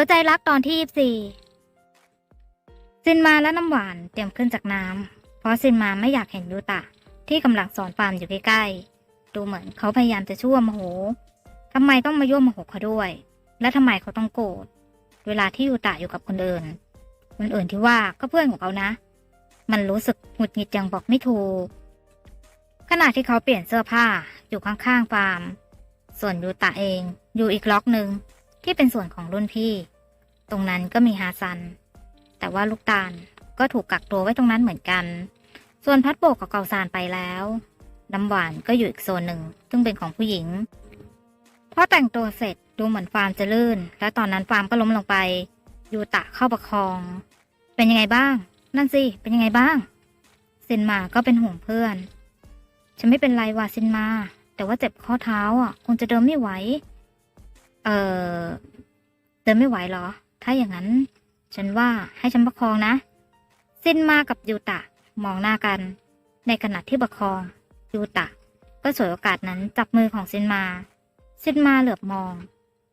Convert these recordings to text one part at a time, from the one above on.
อใจรักตอนที่ยี่สี่ซินมาและน้ำหวานเตรียมขึ้นจากน้ำเพราะซินมาไม่อยากเห็นยูตะ ที่กำลังสอนฟาร์มอยู่ใกล้ๆดูเหมือนเขาพยายามจะชั่วโมโหทำไมต้องมายั่วโมโหเขาด้วย และทำไมเขาต้องโกรธเวลาที่ยูตะอยู่กับคนอื่นคนอื่นที่ว่าก็เพื่อนของเขานะ มันรู้สึกหงุดหงิดอย่างบอกไม่ถูกขณะที่เขาเปลี่ยนเสื้อผ้าอยู่ข้างๆฟาร์ม ส่วนยูตะเองอยู่อีกล็อกหนึ่งที่เป็นส่วนของรุ่นพี่ ตรงนั้นก็มีฮาซัน แต่ว่าลูกตาลก็ถูกกักตัวไว้ตรงนั้นเหมือนกัน ส่วนพัดโบกกับเกาซานไปแล้วน้ำหวานก็อยู่อีกโซนหนึ่ง ซึ่งเป็นของผู้หญิงพอแต่งตัวเสร็จดูเหมือนฟาร์มจะลื่น และตอนนั้นฟาร์มก็ล้มลงไป ยูตะเข้าประคอง เป็นยังไงบ้าง นั่นสิ เป็นยังไงบ้าง ซินมาก็เป็นห่วงเพื่อน ฉันไม่เป็นไรว่ะซินมา แต่ว่าเจ็บข้อเท้าอะ คงจะเดินไม่ไหว เออเดินไม่ไหวเหรอ ถ้าอย่างนั้น ฉันว่าให้ฉันประคองนะซินมากับยูตะมองหน้ากัน ในขณะที่ประคองยูตะ ก็ฉวยโอกาสนั้นจับมือของซินมาซินมาเหลือบมอง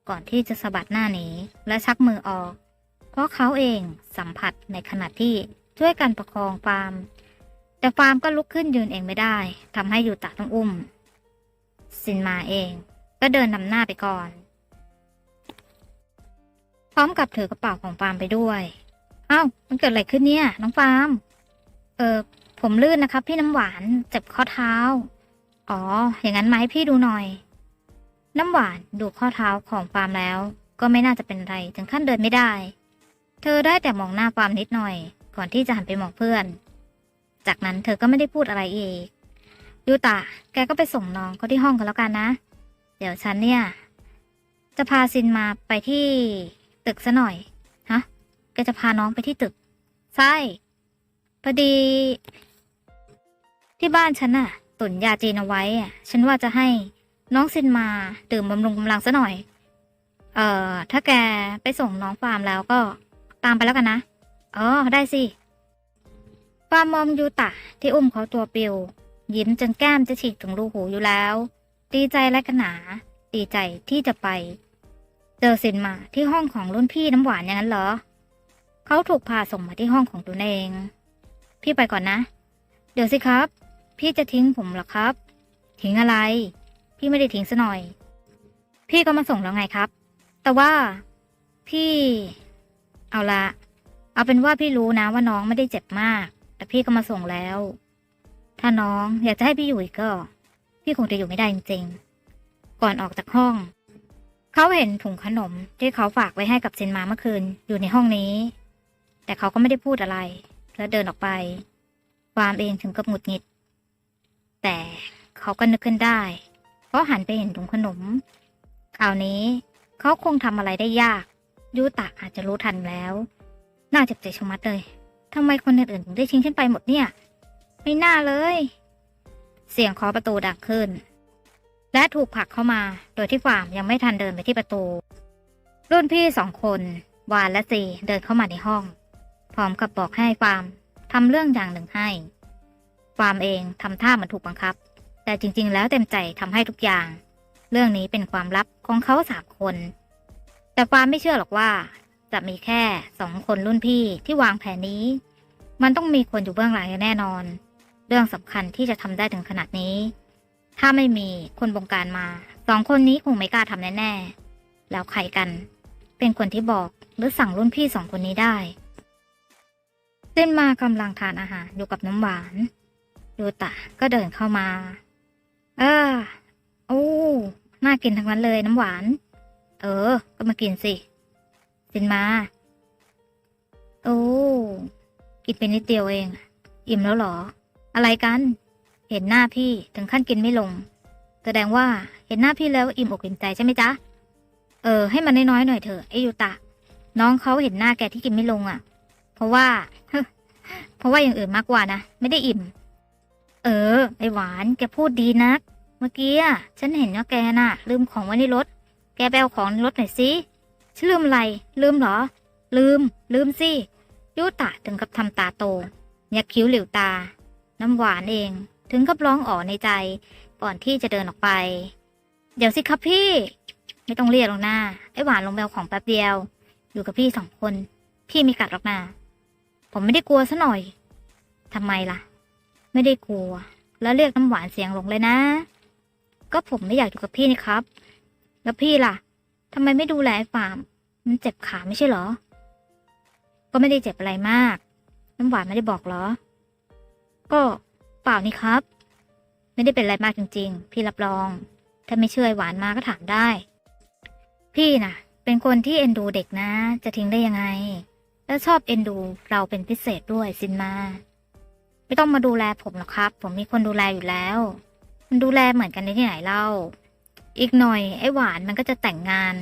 ก่อนที่จะสะบัดหน้าหนีและชักมือออก เพราะเขาเองสัมผัสในขณะที่ช่วยกันประคองฟาร์ม แต่ฟาร์มก็ลุกขึ้นยืนเองไม่ได้ทำให้ยูตะต้องอุ้มซินมาเองก็เดินนำหน้าไปก่อน พร้อมกับถือกระเป๋าของฟาร์มไปด้วยเอ้ามันเกิดอะไรขึ้นเนี่ย น้องฟาร์ม เออผมลื่นนะครับ พี่น้ำหวานเจ็บข้อเท้า อ๋อ อย่างนั้นมาให้พี่ดูหน่อย น้ำหวานดูข้อเท้าของฟาร์มแล้ว ก็ไม่น่าจะเป็นไรถึงขั้นเดินไม่ได้ เธอได้แต่มองหน้าฟาร์มนิดหน่อย ก่อนที่จะหันไปมองเพื่อน จากนั้นเธอก็ไม่ได้พูดอะไรอีกยูตะแกก็ไปส่งน้องเขาที่ห้องกันแล้วกันนะ เดี๋ยวฉันเนี่ย จะพาซินมาไปที่ ตึกซะหน่อย ฮะ แกจะพาน้องไปที่ตึก ใช่พอดี ที่บ้านฉันน่ะ ตุนยาจีนเอาไว้อะฉันว่าจะให้น้องซินมาดื่มบำรุงกำลังซะหน่อย เอ่อ ถ้าแกไปส่งน้องฟาร์มแล้วก็ตามไปแล้วกันนะอ๋อได้สิฟาร์มมอมยูตะ ที่อุ้มเขาตัวเปิวยิ้มจนแก้มจะฉีกถึงรูหูอยู่แล้ว ดีใจและกระหนา ดีใจที่จะไป จอซินมาที่ห้องของรุ่นพี่น้ำหวานอย่างนั้นเหรอ เขาถูกพาส่งมาที่ห้องของตัวเอง พี่ไปก่อนนะ เดี๋ยวสิครับ พี่จะทิ้งผมหรอครับ ทิ้งอะไร พี่ไม่ได้ทิ้งซะหน่อย พี่ก็มาส่งแล้วไงครับ แต่ว่าพี่ เอาละเอาเป็นว่าพี่รู้นะว่าน้องไม่ได้เจ็บมาก แต่พี่ก็มาส่งแล้ว ถ้าน้องอยากจะให้พี่อยู่อีกก็ พี่คงจะอยู่ไม่ได้จริงๆ ก่อนออกจากห้อง เขาเห็นถุงขนมที่เขาฝากไว้ให้กับเซนมาเมื่อคืนอยู่ในห้องนี้ แต่เขาก็ไม่ได้พูดอะไร แล้วเดินออกไปฟาร์มเองถึงกับหงุดหงิด แต่เขาก็นึกขึ้นได้เพราะหันไปเห็นถุงขนมคราวนี้เขาคงทำอะไรได้ยาก ยูตะอาจจะรู้ทันแล้ว น่าเจ็บใจชะมัดเลยทำไมคนอื่นๆถึงได้ทิ้งฉันไปหมดเนี่ย ไม่น่าเลย เสียงเคาะประตูดังขึ้น และถูกผลักเข้ามา โดยที่ฟาร์มยังไม่ทันเดินไปที่ประตู รุ่นพี่สองคน วานและซีเดินเข้ามาในห้อง พร้อมกับบอกให้ฟาร์มทำเรื่องอย่างหนึ่งให้ ฟาร์มเองทำท่าเหมือนถูกบังคับ แต่จริง ๆ แล้วเต็มใจทำให้ทุกอย่าง เรื่องนี้เป็นความลับของเขาสามคน แต่ฟาร์มไม่เชื่อหรอกว่า จะมีแค่สองคนรุ่นพี่ที่วางแผนนี้ มันต้องมีคนอยู่เบื้องหลังอย่างแน่นอน เรื่องสำคัญที่จะทำได้ถึงขนาดนี้ ถ้าไม่มีคนบงการมา สองคนนี้คงไม่กล้าทำแน่ๆ แล้วใครกัน เป็นคนที่บอกหรือสั่งรุ่นพี่สองคนนี้ได้เส้นมากำลังทานอาหารอยู่กับน้ำหวานยูตะก็เดินเข้ามา เออโอ้น่ากินทั้งนั้นเลยน้ำหวาน เออ ก็มากินสิสินมา โอ้ กินไปนิดเดียวเอง อิ่มแล้วหรอ อะไรกัน เห็นหน้าพี่ถึงขั้นกินไม่ลง แสดงว่าเห็นหน้าพี่แล้วอิ่มอกอิ่มใจใช่ไหมจ๊ะ เออ ให้มันน้อยๆหน่อยเถอะไอยูตะ น้องเขาเห็นหน้าแกที่กินไม่ลงอะ่ะ เพราะว่า เพราะว่าอย่างอื่นมากกว่านะ ไม่ได้อิ่ม เออ ไอหวานแกพูดดีนัก เมื่อกี้ฉันเห็นว่าแกน่ะ ลืมของไว้ในรถ แกไปเอาของในรถหน่อยสิฉันลืมอะไร ลืมเหรอ ลืม ลืมสิยูตะถึงกับทำตาโตยักคิ้วเหลิวตา น้ำหวานเอง ถึงกับร้องอ๋อในใจ ก่อนที่จะเดินออกไป เดี๋ยวสิครับพี่ ไม่ต้องเรียกหรอกนะไอหวานลงไปเอาของแป๊บเดียว อยู่กับพี่สองคน พี่ไมีกัดหรอกนาผมไม่ได้กลัวซะหน่อยทำไมล่ะ ไม่ได้กลัว แล้วเรียกน้ำหวานเสียงหลงเลยนะ ก็ผมไม่อยากอยู่กับพี่นี่ครับ แล้วพี่ล่ะทำไมไม่ดูแลไอ้ฟาร์มมันเจ็บขาไม่ใช่เหรอ ก็ไม่ได้เจ็บอะไรมาก น้ำหวานไม่ได้บอกเหรอ ก็ เปล่านี่ครับ ไม่ได้เป็นอะไรมากจริง ๆ พี่รับรอง ถ้าไม่เชื่อไอหวานมาก็ถามได้ พี่น่ะ เป็นคนที่เอ็นดูเด็กนะ จะทิ้งได้ยังไง แล้วชอบเอ็นดูเราเป็นพิเศษด้วยสินมา ไม่ต้องมาดูแลผมหรอกครับ ผมมีคนดูแลอยู่แล้ว มันดูแลเหมือนกันได้ที่ไหนเล่า อีกหน่อยไอ้หวานมันก็จะแต่งงาน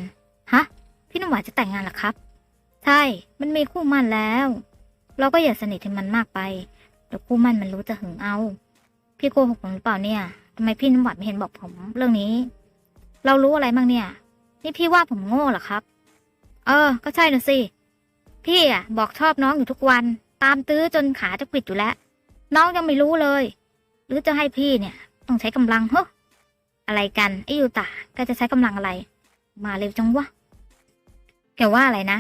ฮะ พี่น้ำหวานจะแต่งงานหรอครับ ใช่ มันมีคู่มั่นแล้ว เราก็อย่าสนิทให้มันมากไป ดี๋ยวคู่มั่นมันรู้จะหึงเอา พี่โกหกผมหรือเปล่าเนี่ยทำไมพี่น้ำหวานไม่เห็นบอกผมเรื่องนี้ เรารู้อะไรบ้างเนี่ย นี่พี่ว่าผมโง่เหรอครับ เออ ก็ใช่น่ะสิ พี่อะ บอกชอบน้องอยู่ทุกวัน ตามตื้อจนขาจะปิดอยู่แล้ว น้องยังไม่รู้เลย หรือจะให้พี่เนี่ย ต้องใช้กำลังเฮ้ออะไรกันไอ้ยูตาแกจะใช้กำลังอะไร มาเร็วจังวะ แกว่าอะไรนะ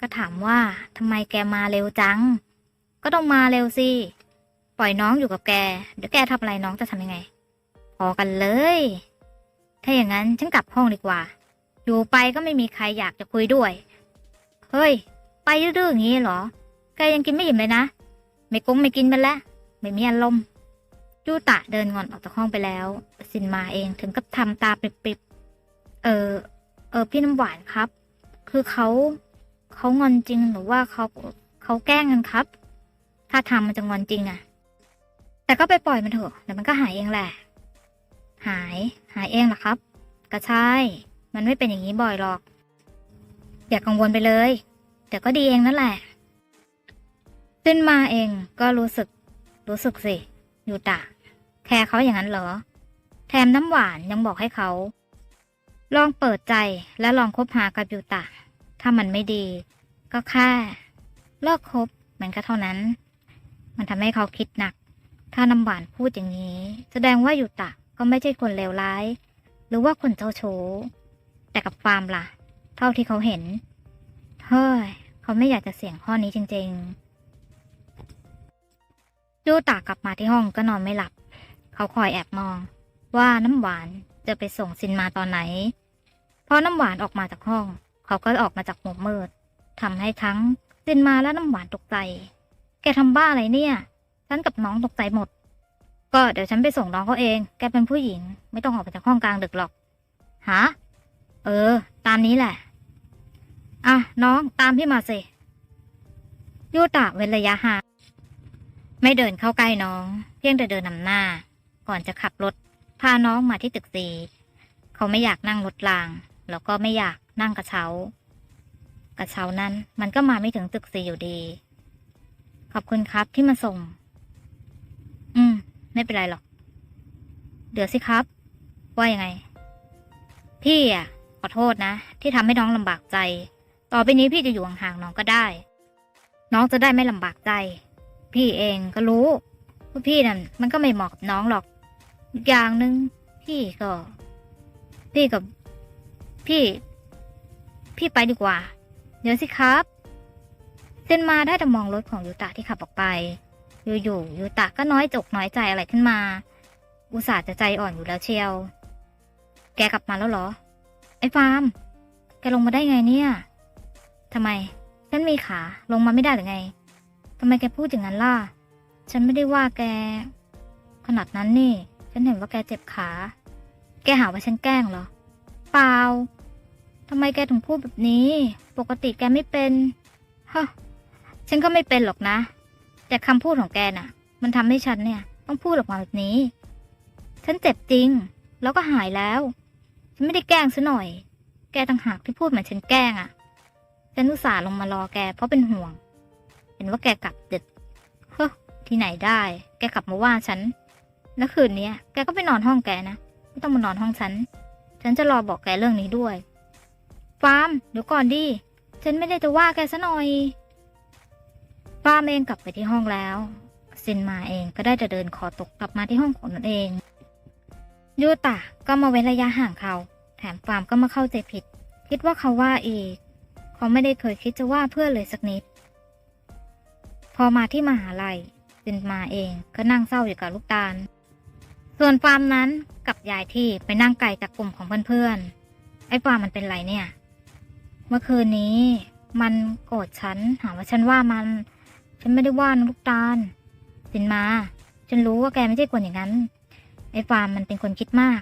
ก็ถามว่าทำไมแกมาเร็วจัง ก็ต้องมาเร็วสิ ปล่อยน้องอยู่กับแก เดี๋ยวแกทำอะไรน้องจะทำยังไง พอกันเลย ถ้าอย่างนั้นฉันกลับห้องดีกว่า อยู่ไปก็ไม่มีใครอยากจะคุยด้วย เฮ้ย ไปดื้อๆอย่างนี้เหรอ แกยังกินไม่อิ่มเลยนะ ไม่กงไม่กินมันแล้วไม่มีอารมณ์ยูตะเดินงอนออกจากห้องไปแล้ว สินมาเองถึงกับทำตาปริบๆ เออ เออ พี่น้ำหวานครับ คือเขาเขางอนจริงหรือว่าเขาเขาแกล้งกันครับ ถ้าทำมันจะงอนจริงอะ แต่ก็ไปปล่อยมันเถอะเดี๋ยวมันก็หายเองแหละ หาย หายเองเหรอครับ ก็ใช่ มันไม่เป็นอย่างนี้บ่อยหรอก อย่ากังวลไปเลย เดี๋ยวก็ดีเองนั่นแหละซินมาเองก็รู้สึก รู้สึกสิยูตะ แคร์เขาอย่างนั้นเหรอ แถมน้ำหวานยังบอกให้เขา ลองเปิดใจและลองคบหากับยูตะ ถ้ามันไม่ดี ก็แค่เลิกคบมันก็เท่านั้น มันทำให้เขาคิดหนัก ถ้าน้ำหวานพูดอย่างนี้ แสดงว่าอยู่ตะก็ไม่ใช่คนเลวร้าย หรือว่าคนเจ้าชู้แต่กับฟาร์มล่ะ เท่าที่เขาเห็น เฮ้ย เขาไม่อยากจะเสี่ยงข้อนี้จริงๆยูตากลับมาที่ห้องก็นอนไม่หลับ เขาคอยแอบมอง ว่าน้ำหวานจะไปส่งซินมาตอนไหน พอน้ำหวานออกมาจากห้อง เขาก็ออกมาจากหมวกมืดทำให้ทั้งซินมาและน้ำหวานตกใจ แกทำบ้าอะไรเนี่ย ฉันกับน้องตกใจหมด ก็เดี๋ยวฉันไปส่งน้องเขาเอง แกเป็นผู้หญิง ไม่ต้องออกไปจากห้องกลางดึกหรอก ฮะ เออ ตามนี้แหละ อะ น้องตามพี่มาสิยูตะเว้นระยะห่างไม่เดินเข้าใกล้น้อง เพียงแต่เดินนำหน้า ก่อนจะขับรถ พาน้องมาที่ตึกสีเขาไม่อยากนั่งรถราง แล้วก็ไม่อยากนั่งกระเช้า กระเช้านั้นมันก็มาไม่ถึงตึกสีอยู่ดี ขอบคุณครับที่มาส่ง ไม่เป็นไรหรอก เดี๋ยวสิครับ ว่ายังไง พี่อะ ขอโทษนะ ที่ทำให้น้องลำบากใจ ต่อไปนี้พี่จะอยู่ห่างๆน้องก็ได้ น้องจะได้ไม่ลำบากใจ พี่เองก็รู้ว่าพี่นั่นมันก็ไม่เหมาะกับน้องหรอกอีกอย่างหนึ่งพี่ก็ พี่กับ พี่ พี่ไปดีกว่า เดี๋ยวสิครับเซนมาได้แต่มองรถของยูตะที่ขับออกไป อยู่ๆยูตะก็น้อยจกน้อยใจอะไรขึ้นมา อุตส่าห์จะใจอ่อนอยู่แล้วเชียว แกกลับมาแล้วเหรอ ไอ้ฟาร์ม แกลงมาได้ไงเนี่ยทำไม ฉันมีขาลงมาไม่ได้หรือไงทำไมแกพูดอย่างนั้นล่ะ ฉันไม่ได้ว่าแก ขนาดนั้นนี่ ฉันเห็นว่าแกเจ็บขา แกหาว่าฉันแกล้งเหรอ เปล่าทำไมแกถึงพูดแบบนี้ ปกติแกไม่เป็นฮะฉันก็ไม่เป็นหรอกนะ แต่คำพูดของแกน่ะ มันทำให้ฉันเนี่ย ต้องพูดออกมาแบบนี้ ฉันเจ็บจริง แล้วก็หายแล้ว ฉันไม่ได้แกล้งซะหน่อย แกต่างหากที่พูดเหมือนฉันแกล้งอะ่ะ ฉันอุตส่าห์ลงมารอแกเพราะเป็นห่วง เห็นว่าแกกลับดึกเฮ้อที่ไหนได้ แกกลับมาว่าฉัน แล้วคืนนี้แกก็ไปนอนห้องแกนะ ไม่ต้องมานอนห้องฉัน ฉันจะรอบอกแกเรื่องนี้ด้วย ฟาร์มเดี๋ยวก่อนดิ ฉันไม่ได้จะว่าแกซะหน่อย ฟาร์มเองกลับไปที่ห้องแล้วซินมาเองก็ได้จะเดินคอตกกลับมาที่ห้องของตนเอง ยูตะก็มาเว้นระยะห่างเขา แถมฟาร์มก็มาเข้าใจผิด คิดว่าเขาว่าอีก เขาไม่ได้เคยคิดจะว่าเพื่อนเลยสักนิด พอมาที่มหาลัยซินมาเองก็นั่งเศร้าอยู่กับลูกตาล ส่วนฟาร์มนั้นกับยายที่ไปนั่งไกลจากกลุ่มของเพื่อนๆ ไอ้ฟาร์มมันเป็นไรเนี่ย เมื่อคืนนี้ มันโกรธฉันหาว่าฉันว่ามัน ฉันไม่ได้ว่านลูกตาลสินมา ฉันรู้ว่าแกไม่ใช่คนอย่างนั้น ไอ้ฟาร์มมันเป็นคนคิดมาก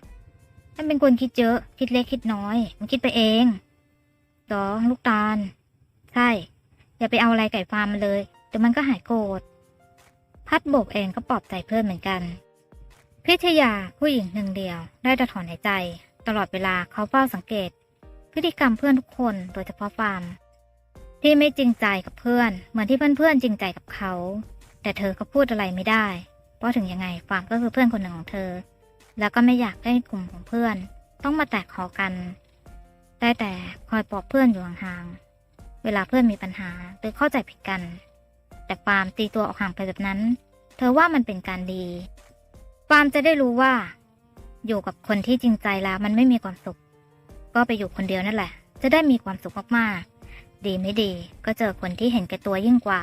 มันเป็นคนคิดเยอะ คิดเล็กคิดน้อย มันคิดไปเองดองลูกตาล ใช่ อย่าไปเอาอะไรไก่ฟาร์มมันเลยเดี๋ยวมันก็หายโกรธ พัดโบกเองก็ปลอบใจเพื่อนเหมือนกันพิทยาผู้หญิงหนึ่งเดียว ได้แต่ถอนหายใจ ตลอดเวลาเขาเฝ้าสังเกต พฤติกรรมเพื่อนทุกคนโดยเฉพาะฟาร์ม ที่ไม่จริงใจกับเพื่อน เหมือนที่เพื่อนๆจริงใจกับเขา แต่เธอก็พูดอะไรไม่ได้ เพราะถึงยังไงฟาร์มก็คือเพื่อนคนหนึ่งของเธอ แล้วก็ไม่อยากให้กลุ่มของเพื่อน ต้องมาแตกคอกัน ได้แต่คอยปลอบเพื่อนอยู่ห่างๆ เวลาเพื่อนมีปัญหาหรือเข้าใจผิดกัน แต่ฟามตีตัวออกห่างไปแบบนั้น เธอว่ามันเป็นการดีฟามจะได้รู้ว่า อยู่กับคนที่จริงใจแล้วมันไม่มีความสุข ก็ไปอยู่คนเดียวนั่นแหละ จะได้มีความสุขมากๆ ดีไม่ดีก็เจอคนที่เห็นแก่ตัวยิ่งกว่า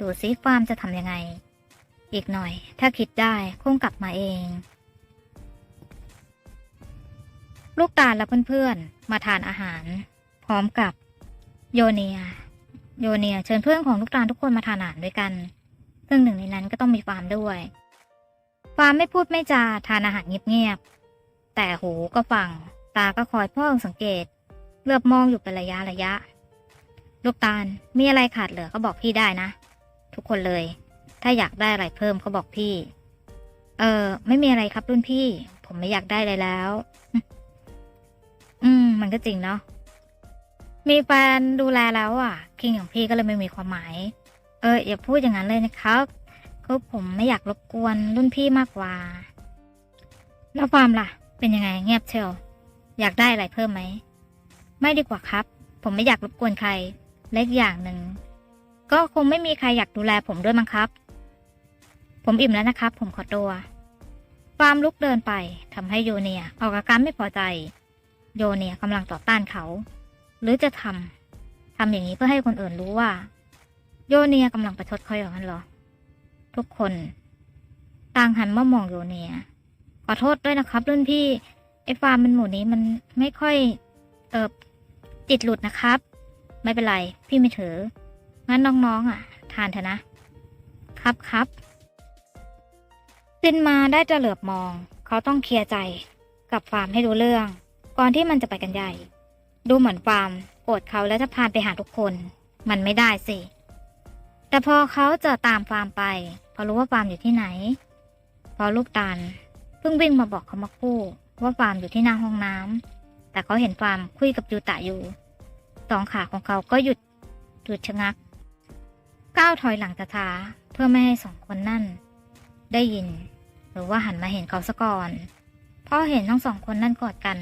ดูซิฟาร์มจะทำยังไง อีกหน่อย ถ้าคิดได้คงกลับมาเอง ลูกตาลและเพื่อนๆ มาทานอาหาร พร้อมกับโยเนีย โยเนียเชิญเพื่อนของลูกตาลทุกคนมาทานอาหารด้วยกัน ซึ่งหนึ่งในนั้นก็ต้องมีฟาร์มด้วย ฟาร์มไม่พูดไม่จาทานอาหารเงียบๆ แต่หูก็ฟัง ตาก็คอยเพ่อสังเกต เลือบมองอยู่เป็นระยะระยะ ลูกตาลมีอะไรขาดเหลือก็บอกพี่ได้นะ ทุกคนเลย ถ้าอยากได้อะไรเพิ่มก็บอกพี่ เออไม่มีอะไรครับรุ่นพี่ ผมไม่อยากได้อะไรแล้ว อืม มันก็จริงเนาะมีแฟนดูแลแล้วอะ คิงของพี่ก็เลยไม่มีความหมาย เอออย่าพูดอย่างนั้นเลยนะครับคือผมไม่อยากรบกวนรุ่นพี่มากกว่า แล้วฟาร์มล่ะ เป็นยังไงเงียบเชียวอยากได้อะไรเพิ่มไหม ไม่ดีกว่าครับ ผมไม่อยากรบกวนใคร เล็กอย่างหนึ่ง ก็คงไม่มีใครอยากดูแลผมด้วยมั้งครับ ผมอิ่มแล้วนะครับ ผมขอตัวฟาร์มลุกเดินไปทำให้โยเนียออกอาการไม่พอใจ โยเนียกำลังต่อต้านเขา หรือจะทำทำอย่างนี้เพื่อให้คนอื่นรู้ว่า โยเนียกำลังประชดเขาอย่างนั้นหรอ ทุกคนต่างหันมามองโยเนีย ขอโทษด้วยนะครับรุ่นพี่ไอ้ฟาร์มมันหมู่นี้มันไม่ค่อยเออจิตหลุดนะครับ ไม่เป็นไร พี่ไม่ถือ งั้นน้องๆอะ ทานเถอะนะ ครับครับซินมาได้จะเหลือบมอง เขาต้องเคลียร์ใจ กับฟาร์มให้รู้เรื่อง ก่อนที่มันจะไปกันใหญ่ ดูเหมือนฟาร์มโกรธเขาแล้วจะพานไปหาทุกคน มันไม่ได้สิ แต่พอเขาจะตามฟาร์มไป พอรู้ว่าฟาร์มอยู่ที่ไหน พอลูกตาลเพิ่งวิ่งมาบอกเขามาคู่ ว่าฟาร์มอยู่ที่หน้าห้องน้ำแต่เขาเห็นฟาร์มคุยกับยูตะอยู่ สองขาของเขาก็หยุดหยุดชะงัก ก้าวถอยหลังช้าๆเพื่อไม่ให้สองคนนั่น ได้ยิน หรือว่าหันมาเห็นเขาซะก่อนพอเห็นทั้งสองคนนั่นกอดกัน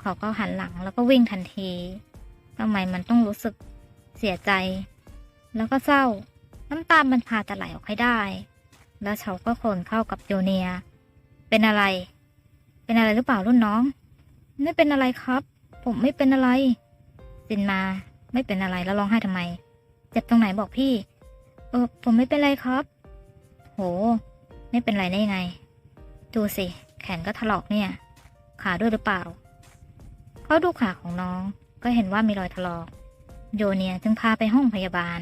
เขาก็หันหลังแล้วก็วิ่งทันทีทำไมมันต้องรู้สึกเสียใจ แล้วก็เศร้า น้ำตามันพาจะไหลออกให้ได้ แล้วเขาก็โคนเข้ากับโยเนีย เป็นอะไร เป็นอะไรหรือเปล่ารุ่นน้อง ไม่เป็นอะไรครับ ผมไม่เป็นอะไร สินมา ไม่เป็นอะไรแล้วร้องไห้ทำไม เจ็บตรงไหนบอกพี่ เออ ผมไม่เป็นไรครับ โห ไม่เป็นไรได้ยังไง ดูสิ แขนก็ถลอกเนี่ย ขาด้วยหรือเปล่า เขาดูขาของน้อง ก็เห็นว่ามีรอยถลอก โยเนียจึงพาไปห้องพยาบาล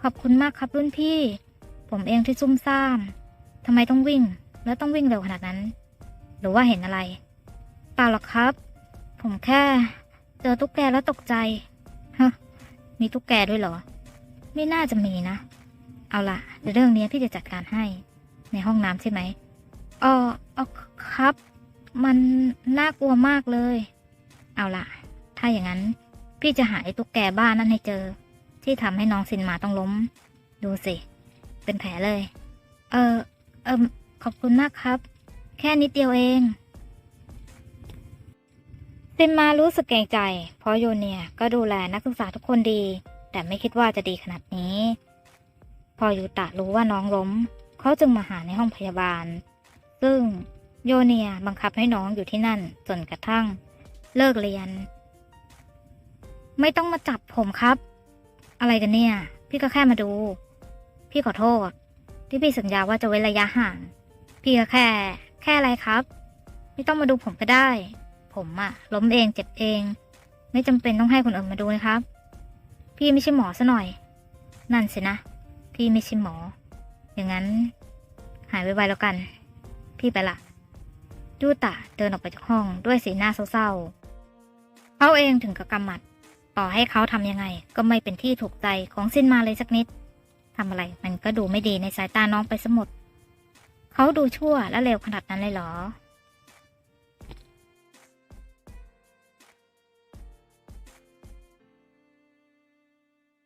ขอบคุณมากครับรุ่นพี่ ผมเองที่ซุ่มซ่ามทำไมต้องวิ่ง แล้วต้องวิ่งเร็วขนาดนั้น หรือว่าเห็นอะไร เปล่าหรอกครับ ผมแค่ จอตุ๊กแกแล้วตกใจ ฮะ มีตุ๊กแกด้วยเหรอ ไม่น่าจะมีนะ เอาละเรื่องนี้พี่จะจัดการให้ ในห้องน้ำใช่ไหมเออออครับ มันน่ากลัวมากเลย เอาละถ้าอย่างนั้น พี่จะหาไอ้ตุ๊กแกบ้านนั่นให้เจอ ที่ทำให้น้องซินมาต้องล้ม ดูสิ เป็นแผลเลย เออ เออขอบคุณมากครับ แค่นิดเดียวเอง ซินมารู้สึกเกรงใจ เพราะโยเนียก็ดูแลนักศึกษาทุกคนดี แต่ไม่คิดว่าจะดีขนาดนี้ พอยูตะรู้ว่าน้องล้ม เขาจึงมาหาในห้องพยาบาล ซึ่งโยเนียบังคับให้น้องอยู่ที่นั่นจนกระทั่ง เลิกเรียน ไม่ต้องมาจับผมครับ อะไรกันเนี่ย พี่ก็แค่มาดู พี่ขอโทษ ที่พี่สัญญาว่าจะเว้นระยะห่าง พี่ก็แค่ แค่อะไรครับ ไม่ต้องมาดูผมก็ได้ ผมอะล้มเองเจ็บเอง ไม่จำเป็นต้องให้คนอื่นมาดูนะครับ พี่ไม่ใช่หมอซะหน่อย นั่นสินะ พี่ไม่ใช่หมอ อย่างนั้น หายไวๆแล้วกัน พี่ไปละยูตะเดินออกไปจากห้องด้วยสีหน้าเศร้าๆเขาเองถึงกับกำหมัด ต่อให้เขาทำยังไง ก็ไม่เป็นที่ถูกใจของซินมาเลยสักนิดทำอะไรมันก็ดูไม่ดีในสายตาน้องไปสมดเขาดูชั่วและเลวขนาดนั้นเลยเหรอ